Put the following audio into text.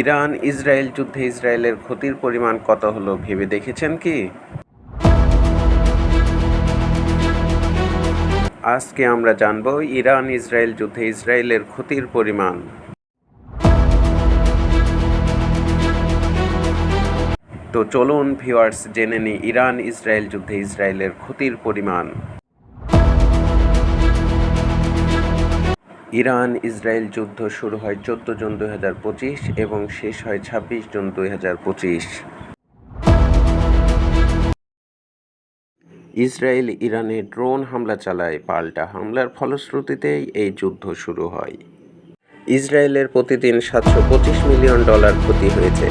Iran, Israel যুদ্ধে ইসরায়েলের ক্ষতির পরিমাণ কত হলো ভেবে দেখেছেন কি? আজকে আমরা জানব ইরান, ইসরায়েল যুদ্ধে ইসরায়েলের ক্ষতির পরিমাণ। তো চলুন ভিউয়ার্স, জেনে নিই ইরান, ইসরায়েল যুদ্ধে ইসরায়েলের ক্ষতির পরিমাণ। ইরান ইসরায়েল যুদ্ধ শুরু হয় চোদ্দ জুন দুই হাজার পঁচিশ এবং শেষ হয় ছাব্বিশ জুন দুই হাজার পঁচিশ। ইসরায়েল ইরানে ড্রোন হামলা চালায়, পাল্টা হামলার ফলশ্রুতিতেই এই যুদ্ধ শুরু হয়। ইসরায়েলের প্রতিদিন সাতশো পঁচিশ মিলিয়ন ডলার ক্ষতি হয়েছে।